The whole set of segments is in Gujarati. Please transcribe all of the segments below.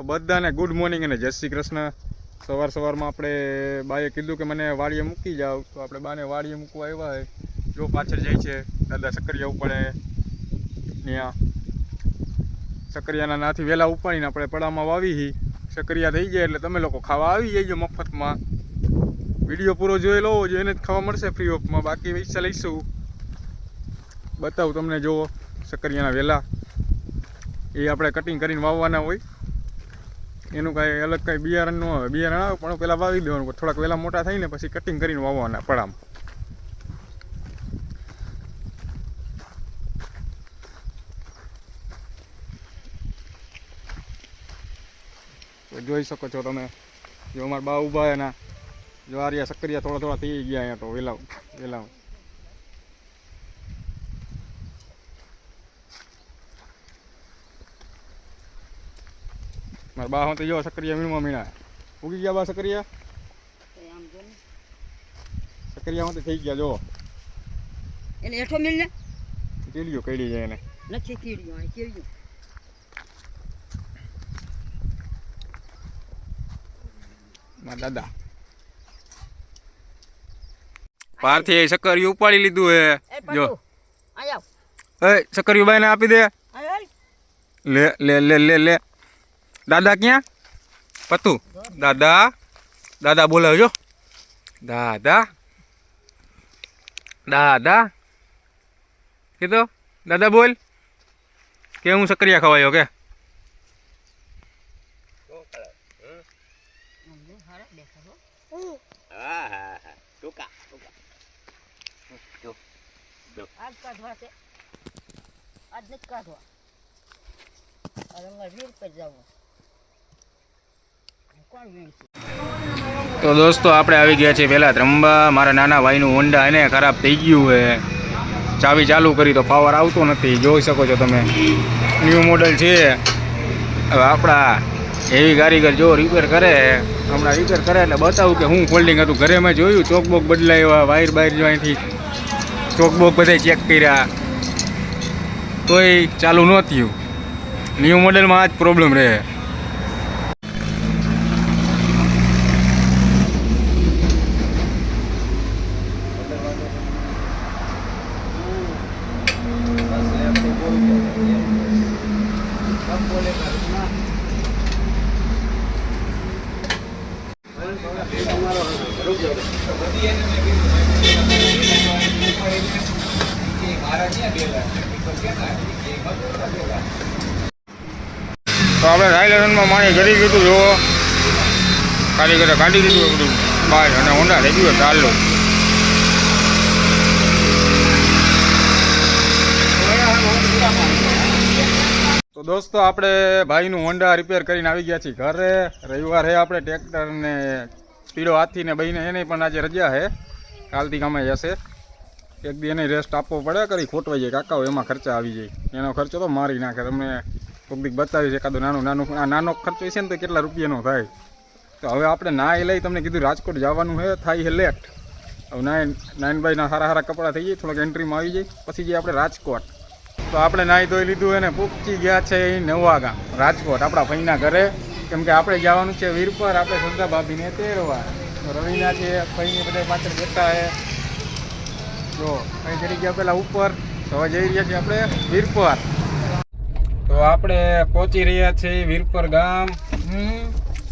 તો બધાને ગુડ મોર્નિંગ અને જય શ્રી કૃષ્ણ. સવાર સવારમાં આપણે બાએ કીધું કે મને વાડીએ મૂકી જાઓ તો આપણે બાને વાડીએ મૂકવા આવ્યા હોય જો પાછળ જાય છે, દાદા સકરિયા ઉપાડે ત્યાં સકરિયાના નાથી વહેલા ઉપાડીને આપણે પડામાં વાવી હી. સકરિયા થઈ જાય એટલે તમે લોકો ખાવા આવી જઈજો મફતમાં. વીડિયો પૂરો જોઈ લો જોઈને જ ખાવા મળશે ફ્રી ઓફમાં બાકી પૈસા લઈશું. બતાવું તમને જો સકરિયાના વેલા. એ આપણે કટિંગ કરીને વાવવાના હોય. એનું કાંઈ અલગ કાંઈ બિયારણ ન આવે બિયારણ આવે પણ પહેલાં વાવી દેવાનું થોડાક વહેલા મોટા થઈને પછી કટિંગ કરીને વાવવાના પડામ. જોઈ શકો છો તમે, જો અમારા બા ઊભા એના જો આર્યા સક્કરિયા થોડા થોડા થઈ ગયા અહીંયા તો વેલા વેલા બા હું તો જો સક્રિય મીણમાં મીણા ઉગી ગયા બા આમ જો હું તો થઈ ગયા જો. એને હેઠો મિલ ને કેડીઓ કઈડી જાય એને. નથી કીડ્યું આ કીડ્યું મારા દાદા. પારથી સક્કરિયું ઉપાડી લીધું હે. જો. આયા એ સક્કરિયું બાઈને આપી દે. લે લે લે લે લે. દાદા ક્યાં પતુ દાદા દાદા બોલાવજો દાદા દાદા કીધો દાદા બોલ કે હું સક્રિયા ખવાયો કે. આજ કાઢવા અમારે વીર પર જવું તો દોસ્તો, આપણે આવી ગયા છીએ પહેલાં ત્રંબા. મારા નાના ભાઈનું હોન્ડા એને ખરાબ થઈ ગયું છે ચાવી ચાલુ કરી તો પાવર આવતો નથી. જોઈ શકો છો તમે. ન્યૂ મોડલ છે. હવે આપણા એવી કારીગર જો રિપેર કરે હમણાં રિપેર કરે એટલે બતાવું કે હું ફોલ્ડિંગ હતું. ઘરે મેં જોયું, ચોકબોક બદલાવ્યા વાયર બાયર જો અહીંથી ચોકબોક બધા ચેક કર્યા. તોય ચાલુ ન થયું. ન્યૂ મોડલમાં આ જ પ્રોબ્લેમ રહે તો આપણે સાયલેશનમાં માણી કરી દીધું જો કારીગરે કાઢી દીધું બધું. બહાર અને ઊંડા થઈ ગયું ચાલુ તો દોસ્તો, આપણે ભાઈનું હોન્ડા રિપેર કરીને આવી ગયા છીએ ઘરે. રવિવાર આપણે ટ્રેક્ટરને પીળો હાથી ને બહીને એને પણ આજે રજા છે. કાલથી કામે જશે. એક દી એને રેસ્ટ આપવો પડે, કરી ખોટવાઈ જાય. કાકાઓ એમાં ખર્ચા આવી જાય. એનો ખર્ચો તો મારી નાખે. તમને કોઈક દીક છે એકાદો નાનું નાનું આ નાનો ખર્ચો છે ને તો કેટલા રૂપિયાનો થાય? તો હવે આપણે ના એ લઈ તમને કીધું રાજકોટ જવાનું છે થાય છે લેટ હવે નાયન નાઇન બાયના સારા સારા કપડાં થઈ જાય, થોડાક એન્ટ્રીમાં આવી જાય, પછી જઈએ આપણે રાજકોટ. તો આપણે નાહી ધોઈ લીધું અને પૂગચી ગયા છે એ નવા ગામ, રાજકોટ, આપણા ભાઈના ઘરે. કેમ કે આપણે જવાનું છે વીરપર, આપણે શ્રદ્ધા ભાભીને તેરવા. રવિના છે, ભાઈને બધા પાછળ બેઠા છે જો, અહીં ચડી ગયા પેલા ઉપર. તો જઈ રહ્યા છીએ આપણે વીરપર. તો આપણે પહોંચી રહ્યા છીએ વીરપર ગામ. હમ,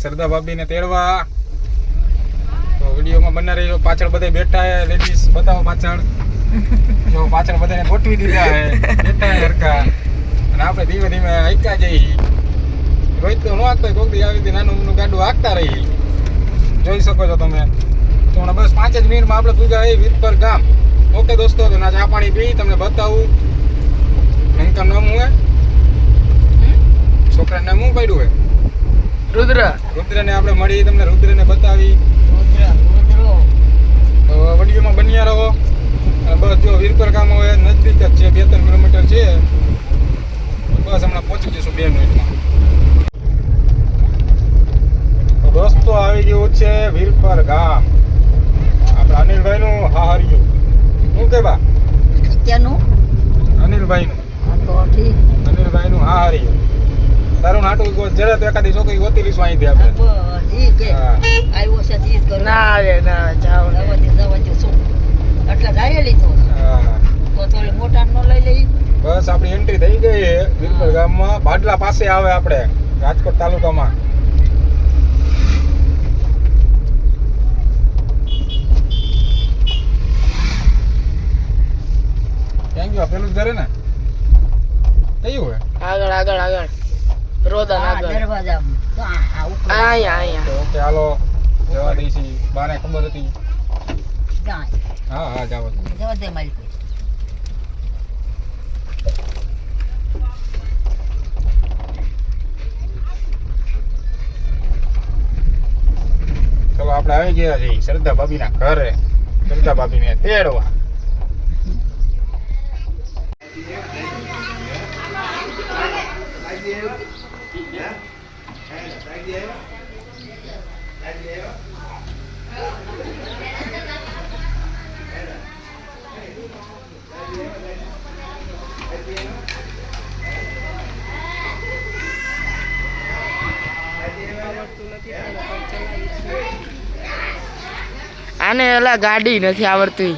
સરદા ભાભીને તેડવા. તો વિડીયોમાં બના રહ્યો પાછળ બધે બેઠા હે. લેડીઝ બતાવો પાછળ. જો પાછળ બધાને ગોઠવી દીધા હે. બેઠા હે હરકા અને આપણે ધીમે ધીમે આઈકા જઈએ. રોહિત તો ન હાંકતો કોક દી આવી નાનું મોટું ગાડું હાંકતા રહી જોઈ શકો છો તમે. તો હમણાં બસ પાંચ જ મિનિટમાં આપણે પૂજા એ વીરપર ગામ. ઓકે દોસ્તો તો ના ચા પાણી પી તમને બતાવું. નંકા નામ હું. હે છોકરા નામ હું પડ્યું હોય? રુદ્ર. રુદ્રને આપણે મળી તમને રુદ્રને બતાવી. તો વિડીયોમાં બન્યા રહો. બસ જો વીરપર ગામ હોય નજીક જ છે બે ત્રણ કિલોમીટર છે. બસ હમણાં પહોંચી જઈશું બે મિનિટમાં. રસ્તો આવી ગયો છે વીરપર ગામ. આપણા હા હારિયું શું કે બા અનિલભાઈનું. હા તો ઠીક. હા હાહરિયું. તારું નાટું જરા તો એકાદી છોકરી હોતી લીસું અહીંથી આપણે. ના રે ના જાવ એટલે જાયેલી તો તો મોટા નો લઈ લઈ. બસ આપણી એન્ટ્રી થઈ ગઈ વિરપર ગામમાં ભાડલા પાસે આવે આપણે રાજકોટ તાલુકામાં. થેન્ક યુ પેલું ધરે ને? થયું હોય આગળ આગળ આગળ. રોદન આગળ. દરવાજા આયા આયા ઓકે હાલો. જવા દઈશી બાને ખબર હતી. હા હા જાવ જવા દે મારી ચલો આપણે આવી ગયા છીએ. શ્રદ્ધા ભાભીના ઘરે. શ્રદ્ધા ભાભીને તેડવા. આને એલા ગાડી નથી આવડતી.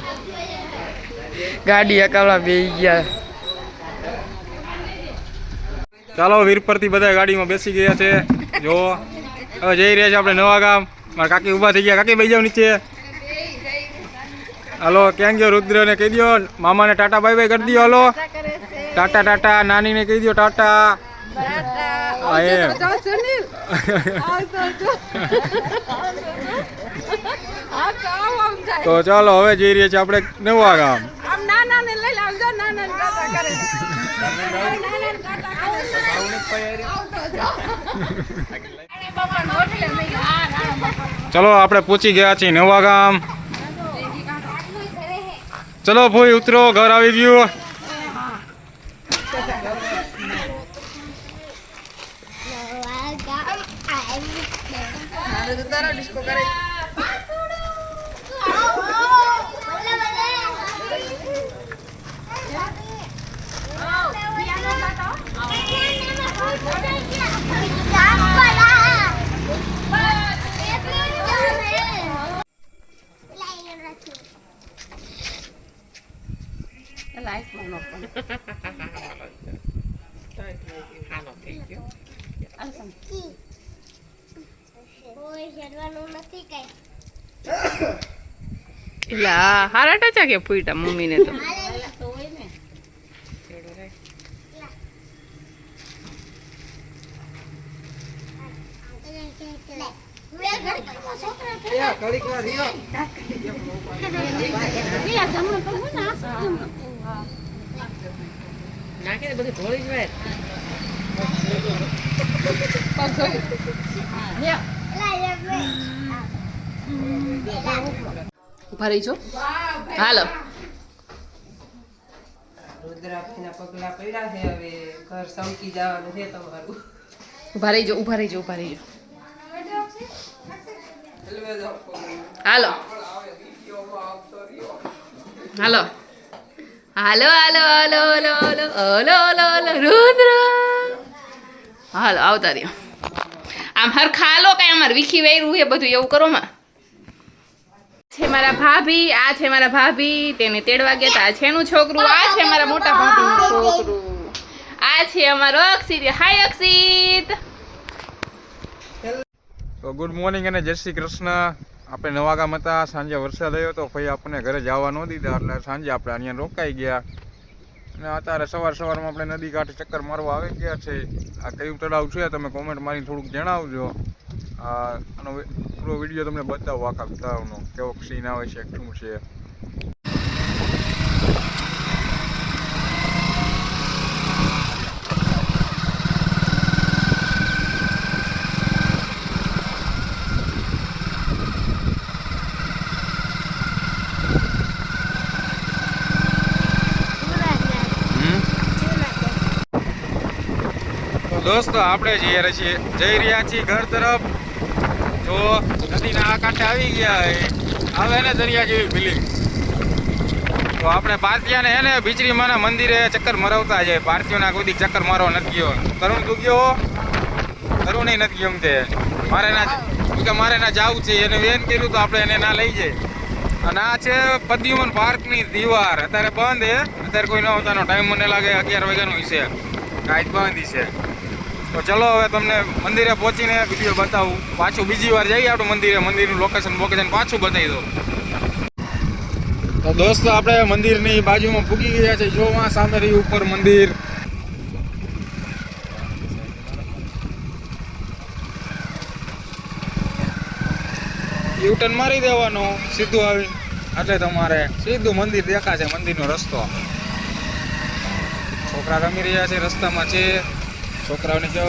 ગાડી અકાવડા બે ગયા. ચાલો, વીરપરથી બધા ગાડીમાં બેસી ગયા છે. જો હવે જઈ રહ્યા છે આપણે નવા ગામ. મારા કાકી ઊભા થઈ ગયા. કાકી બેસી જાવ નીચે. હલો ક્યાં ગયો રુદ્ર ને કહી દો મામાને ટાટા બાય બાય કરી દો હાલો. ટાટા ટાટા. નાનીને કહી દો ટાટા. તો ચાલો હવે જઈ રહ્યા છીએ આપણે નવા ગામ. ચલો આપણે પહોંચી ગયા છીએ નવા ગામ. ચલો ભાઈ ઉતરો ઘર આવી ગયું. નથી લા હારા ટચા કે ફૂટા મમ્મીને તો નાખી બધું ભોળી જ વાય ઊભા હાલો. પગલા પડ્યા છે હવે ઘર સમકી જવાનું છે તમારું. ઊભા ઊભા રહીજો ઊભા રહી જો. હાલો. હાલો. હાલો હાલો હાલો હાલો હાલો હાલો હાલો હાલો રુદ્ર. હાલો આવતા રહ્યો. આમ હર ખાલો કાંઈ અમારે વિખી વૈરું છે બધું એવું કરો માં. છે મારા ભાભી, આ છે મારા ભાભી, તેને તેડવા ગયા હતા આ છે એનું છોકરું, આ છે મારા મોટા ભાભીનું છોકરું. આ છે અમારો અક્ષિત, હાય અક્ષિત. તો ગુડ મોર્નિંગ અને જય શ્રી કૃષ્ણ. આપણે નવા ગામ હતા, સાંજે વરસાદ આવ્યો તો ભાઈ આપણને ઘરે જવા ન દીધા, એટલે સાંજે આપણે અહીંયા રોકાઈ ગયા. અને અત્યારે સવાર સવારમાં આપણે નદી કાંઠે ચક્કર મારવા આવી ગયા છે. આ કયું તળાવ છે, તમે કોમેન્ટ મારી થોડુંક જણાવજો. આનો પૂરો વીડિયો તમને બતાવો આખા તળાવનો કેવો સીન આવે છે શું છે. દોસ્તો આપણે જઈ રહ્યા છીએ જઈ રહ્યા છીએ ઘર તરફ. જો નદીના આ કાંઠે આવી ગયા આવે ને દરિયા જેવી ફિલિંગ તો આપણે પાર્થિયાને હે ને બીચરી માના મંદિરે ચક્કર મરાવતા જાય ભારતીયોના કોઈ ચક્કર મારવા નથી ગયો. તરુણ તું ગયો તરુણ નથી ગમતે મારે ના કે મારે ના જવું છે. એને વેન કર્યું તો આપણે એને ના લઈ જઈએ અને આ છે પદ્યુમન પાર્કની દીવાર. અત્યારે બંધ છે અત્યારે કોઈ ન હોતાનો ટાઈમ મને લાગે અગિયાર વાગ્યાનો છે આજ બંધ છે તો ચલો હવે તમને મંદિરે પહોંચીને વીડિયો બતાવું. પાછું બીજી વાર જઈએ આપણે મંદિરે. મંદિરનું લોકેશન બોકેશન પાછું બતાવી દઉં. તો દોસ્તો, આપણે મંદિરની બાજુમાં પૂગી ગયા છે. જો માં સામે રહ્યું ઉપર મંદિર. યુટર્ન મારી દેવાનો સીધું આવી એટલે તમારે સીધું મંદિર દેખાશે, મંદિરનો રસ્તો. છોકરા રમી રહ્યા છે, રસ્તામાં છે. છોકરાઓને જો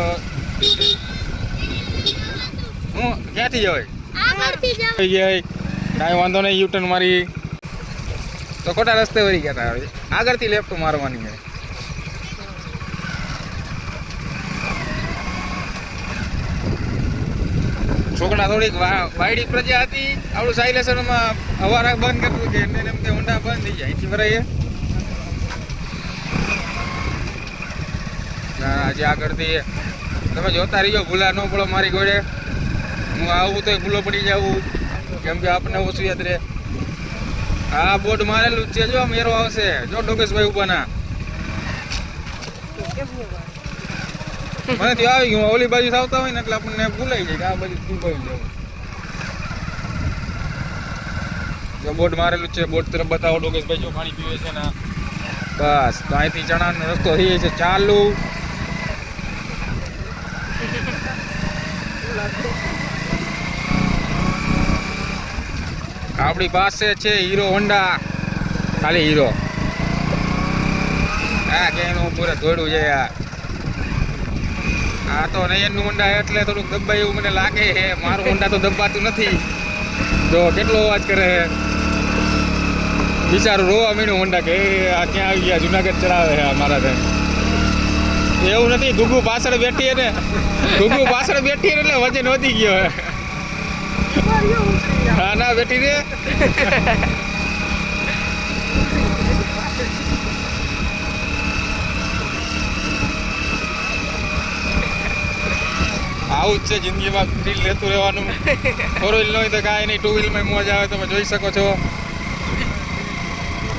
હું ક્યાંથી જવાય? થઈ જાય કાંઈ વાંધો નહીં યુટર્ન મારી. તો ખોટા રસ્તે વળી ગયા હતા આગળથી લેફ્ટ મારવાની છે છોકરા થોડીક વાયડી પ્રજા હતી. આપણું સાયલેશનમાં હવા બંધ કરતું છે. એમને એમ કે ઊંડા બંધ થઈ જાય. અહીંથી ભરાઈએ આજે આગળથી તમે જોતા રહીજો, ભૂલા ન પડો મારી ગોળે. હું આવું તો ભૂલો પડી જાવું કેમ કે આપને ઓછું યાદ રહે. હા બોર્ડ મારેલું છે, જો મેરો આવશે. જો ડોકેશભાઈ ઉભાના. મને ત્યાં આવી ગયું, ઓલી બાજુ આવતા હોય ને એટલે આપણને ભૂલાઈ જાય કે આ બાજુ દુભાઈ જવું જો બોર્ડ મારેલું છે, બોર્ડ તરફ બતાવો ડોકેશભાઈ જો પાણી પીવે છે ને. બસ અહીંથી ચણાનો રસ્તો થઈ જાય છે, ચાલુ. આપણી પાસે છે હીરો હોન્ડા. ખાલી હીરો. હા કે એનું પૂરે દોડવું છે યાર આ તો નયનનું હોન્ડા એટલે થોડુંક દબાય એવું મને લાગે છે. મારું હોન્ડા તો દબાતું નથી. જો કેટલો અવાજ કરે છે. બિચારું રોવા મીણું હોન્ડા કે આ ક્યાં આવી ગયા? જુનાગઢ ચડાવે છે મારા ત્યાં એવું નથી ગુગુ પાછળ બેઠી ને. ગુગુ પાછળ બેઠી એટલે વજન વધી ગયો હે હા ના બેઠી રે? આવું જ છે જિંદગીમાં થ્રીલ લેતું રહેવાનું. ફોર વ્હીલ હોય તો કાંઈ નહીં ટુ વ્હીલમાં મોજ આવે તમે જોઈ શકો છો.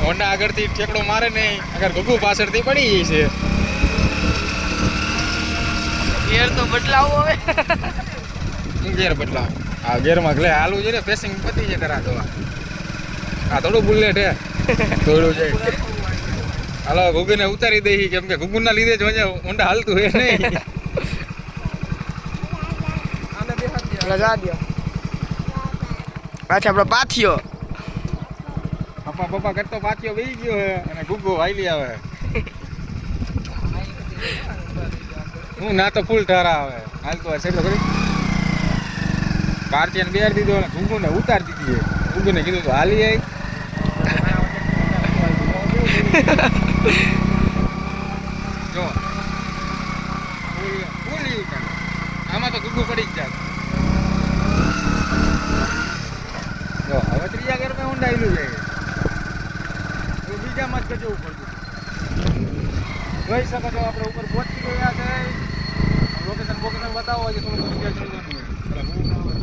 હોન્ડા આગળથી ઠેકડો મારે નહીં અગર ગુગુ પાછળથી પડી ગઈ છે. ગેર તો બદલાવો હવે. ગેર બદલાવ? આ ગેરમાં ગલે હાલું છે ને પેસિંગ પતી છે તારા તો. આ થોડું બુલેટ હે. થોડું છે. હાલો ગુગુને ઉતારી દઈ કેમ કે ગુગુના લીધે જ મજા ઊંડા હાલતું હે નહીં. પાછા આપણો પાથિયો પપ્પા પપ્પા કરતો પાથિયો વહી ગયો હે અને ગુગુ વાયલી આવે. હું ના તો ફૂલ ઠારા આવે. હાલતો હશે એટલે ભારતીયને બેર દીધો અને ઘૂંઘુને ઉતારી દીધી. ગુગુને કીધું તો, હાલી આવી જો આમાં તો ગુગુ પડી જ જાય. જો, હવે ત્રીજા ઘરમાં ઊંડાયેલું છે. એ બીજામાં જ જવું પડતું જોઈ શકો છો, આપણે ઉપર પહોંચી ગયા છે. લોકેશન બોકેશન બતાવો છે થોડું જગ્યા જોવાનું હોય પેલા બહુ ના હોય.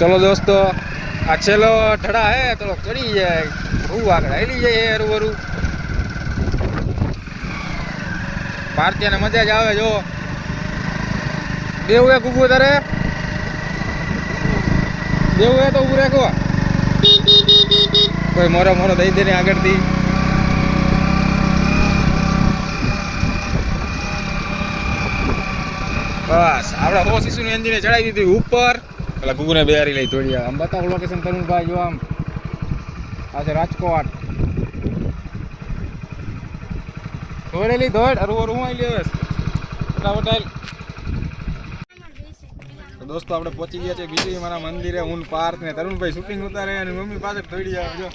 ચલો દોસ્તો, આ છેલ્લો ઠડા હે થોડો ચડી જાય. બહુ આગળ હેલી જાય હરું હરું ભારતીયને મજા જ આવે, જો. દેવું એક કુકુ તારે. દેવું એ તો ઉભું રાખો. કોઈ મોરો મોરો દઈ દે ને આગળથી. બસ, આપણે હો શિશુની એન્જિને ચડાવી દીધી ઉપર. પેલા ગુગુને બેહારી લઈ થોડી આમ બતાવો લોકેશન તરુણભાઈ, જો આમ. આ છે રાજકોટ. દોડેલી દોડ, અરુ અરુ હું આવી લેવેસ ફટાફટ હાલ. તો દોસ્તો, આપણે પહોંચી ગયા છે બીજી મારા મંદિરે હું પાર્ક ને. તરુણભાઈ શૂટિંગ ઉતારે અને મમ્મી પાછળ દોડી જાવ જો,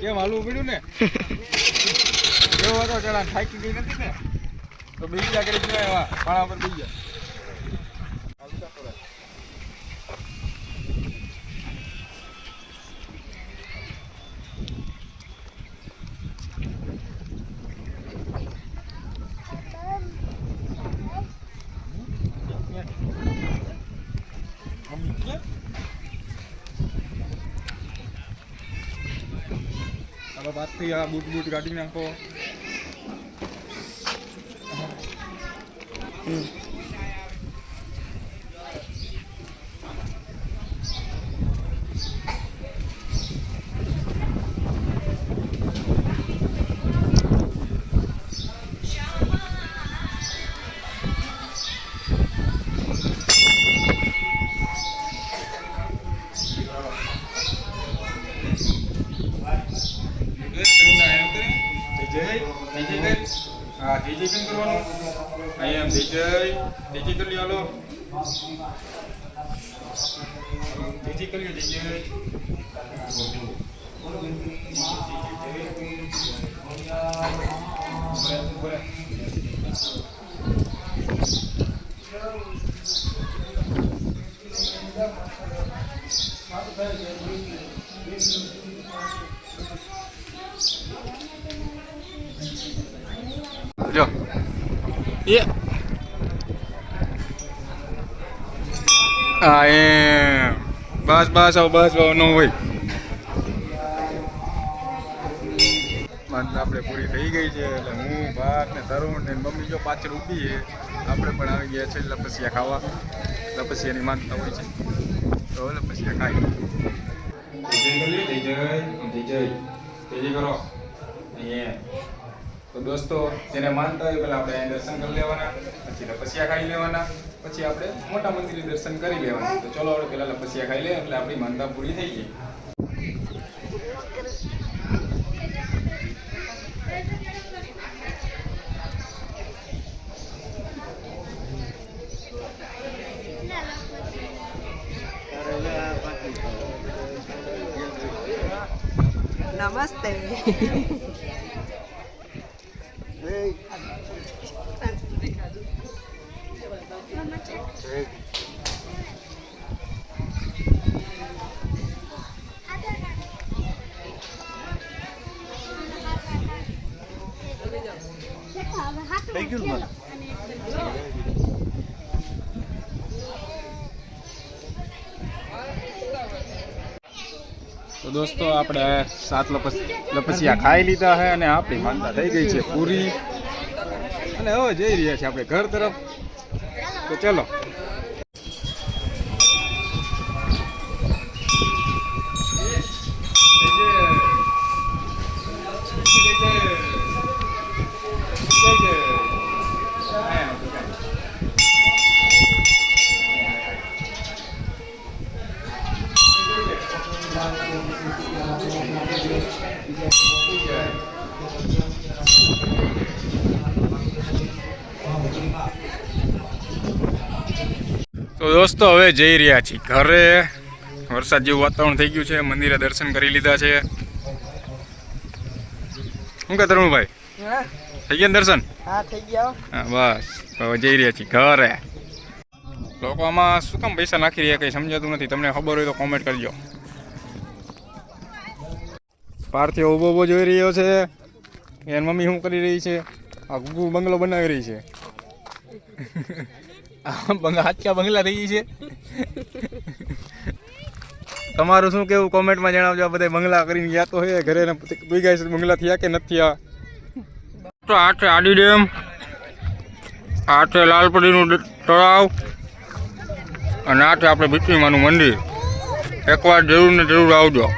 કેમ હાલવું પડ્યું ને? એવો હતો ચલા થાકી ગઈ નથી ને. તો બીજા કરી ગયા એવા પાણા પર બીજા બહારથી આ બૂટ બૂટ કાઢી નાખો. હા જય જય કેમ કરવાનું અહીંયા આમ જય જય જય જય કરી લ્યો હાલો જય જય કરી લ્યો જય જય જો. એ. હા એમ બસ બસ, આવો બસ આવો નો હોય. આપણે પૂરી થઈ ગઈ છે, એટલે હું, ભાત ને તરુણ ને મમ્મી જો પાછળ ઊભી છે, આપણે પણ આવી ગયા છે, લપસિયા ખાવા. લપસિયાની માનતા હોય છે. તો લપસિયા ખાઈ. જય જય. જય જય કરો. અહીંયા. તો દોસ્તો, જેને માનતા હોય પેલા આપણે દર્શન કરી લેવાના, પછી લપસિયા ખાઈ લેવાના, પછી આપણે મોટા મંદિરે દર્શન કરી લેવાના. તો ચલો આપણે પેલા લપસિયા ખાઈ લઈએ, એટલે આપણી માનતા પૂરી થઈ ગઈ. નમસ્તે તો દોસ્તો આપણે સાત લપસ લપસિયા ખાઈ લીધા છે અને આપણી માનતા થઈ ગઈ છે પૂરી. અને હવે જઈ રહ્યા છીએ આપણે ઘર તરફ. તો ચલો. તો હવે જઈ રહ્યા છીએ. ઘરે વરસાદ જેવું વાતાવરણ થઈ ગયું છે. મંદિરે દર્શન કરી લીધા છે. શું કે તરુણભાઈ? થઈ ગયા દર્શન? હા થઈ ગયા બસ. હવે જઈ રહ્યા છીએ ઘરે. લોકો આમાં શું કામ પૈસા નાખી રહ્યા કંઈ સમજાતું નથી. તમને ખબર હોય તો કોમેન્ટ કરજો. પાર્થિવ ઊભો ઊભો જોઈ રહ્યો છે. એની મમ્મી શું કરી રહી છે? આ ગુગુ બંગલો બનાવી રહી છે. આ બંગલા થઈ છે? તમારું શું કેવું? કોમેન્ટમાં જણાવજો, આ બધા બંગલા કરીને ગયા તો હે, ઘરે ને ગયા છે બંગલા થયા કે નથી આ? તો આ છે આડી ડેમ. આ છે લાલપડીનું તળાવ. અને આ છે આપણે ભીતરીમાનું મંદિર. એકવાર જરૂર ને જરૂર આવજો.